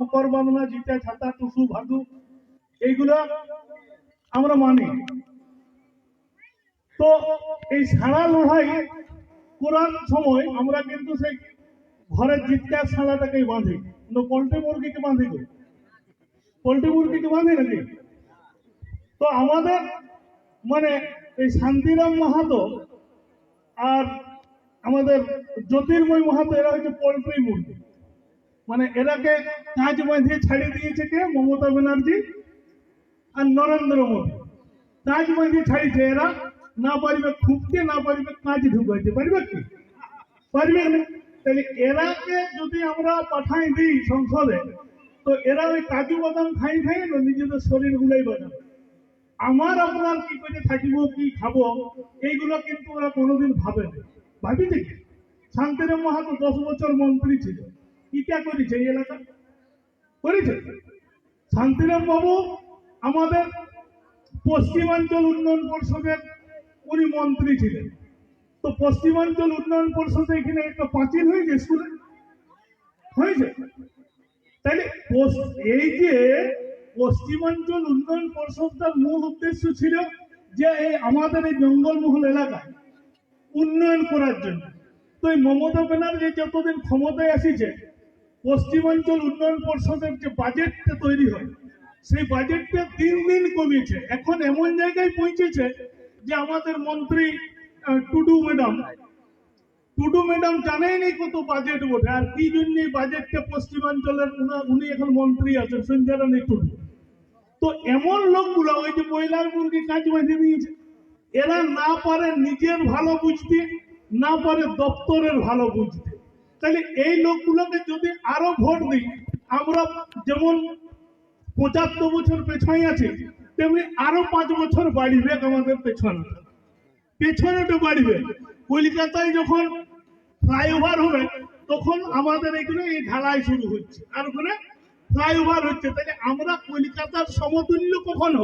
করবাংলা জিতা ছাতা, টুসু, ভাদু, এইগুলো আমরা মানি। তো এই সাড়া লড়াই করার সময় আমরা কিন্তু সেই ঘরের জিতকার সাড়াটাকেই বাঁধি। কিন্তু পোল্ট্রি মুরগিকে বাঁধি তো। পোল্ট্রি মুরগিকে বাঁধি নাকি? তো আমাদের মানে এই শান্তিরাম মাহাতো আর আমাদের জ্যোতির্ময় মাহাতো, এরা হচ্ছে পোল্ট্রি মুরগি। মানে এরাকে কাজ বাঁধিয়ে ছাড়িয়ে দিয়েছে কে? মমতা ব্যানার্জি আর নরেন্দ্র মোদী। কাজ বাঁধিয়ে ছাড়িয়েছে এরা। না পারবে খুঁজতে, না পারবে কাজ ঢুকাইতে। পারবে কি? পারবে না। তাহলে এরাকে যদি আমরা পাঠাই দিই সংসদে, তো এরা ওই কাজু বাদাম খাই খাই না নিজেদের শরীর গুলাই বাজাবে আমার আপনার কি করে থাকিব, কি খাব, এইগুলো কিন্তু ওরা কোনোদিন ভাবে না। ভাবিছে কি? শান্তিরাম মাহাতো দশ বছর মন্ত্রী ছিল। কিটা করেছে, এই এলাকা? করেছে? শান্তিরাম বাবু আমাদের পশ্চিমাঞ্চল উন্নয়ন পরিষদের উনি মন্ত্রী ছিলেন। তো পশ্চিমাঞ্চল উন্নয়ন পরিষদে এখানে একটা পাঁচিল হয়েছে স্কুলে? হয়েছে? তাহলে এই যে পশ্চিমাঞ্চল উন্নয়ন পরিষদটার মূল উদ্দেশ্য ছিল যে এই আমাদের এই জঙ্গলমহল এলাকায় উন্নয়ন করার জন্য। তো এই মমতা ব্যানার্জি যতদিন ক্ষমতায় আসিছে পশ্চিমাঞ্চল উন্নয়ন পরিষদের যে বাজেটটা তৈরি হয়, সেই বাজেটটা দিন দিন কমিয়েছে। এখন এমন জায়গায় পৌঁছেছে যে আমাদের মন্ত্রী টুডু ম্যাডাম টুডু ম্যাডাম জানেই নি কত বাজেট ওঠে, আর কি জন্য বাজেটটা পশ্চিমাঞ্চলের উনি এখন মন্ত্রী আছেন সঞ্চারণী টুডু। তো এমন লোকগুলো, ওই যে মহিলার মুরগি কাজ বেঁধে নিয়েছে। এরা না পারে নিজের ভালো বুঝতে, না পারে দপ্তরের ভালো বুঝতে। তাহলে এই লোকগুলোকে যদি আরও ভোট দিই, আমরা যেমন পঁচাত্তর বছর পেছনে আছে, তেমনি আরও পাঁচ বছর বাড়িবে আমাদের পেছনে। পেছনেটা বাড়িবে। কলকাতায় যখন ফ্লাইওভার হবে, তখন আমাদের এখানে এই ঢালাই শুরু হচ্ছে। আর ওখানে ফ্লাইওভার হচ্ছে। তাহলে আমরা কলকাতার সমতুল্য কখন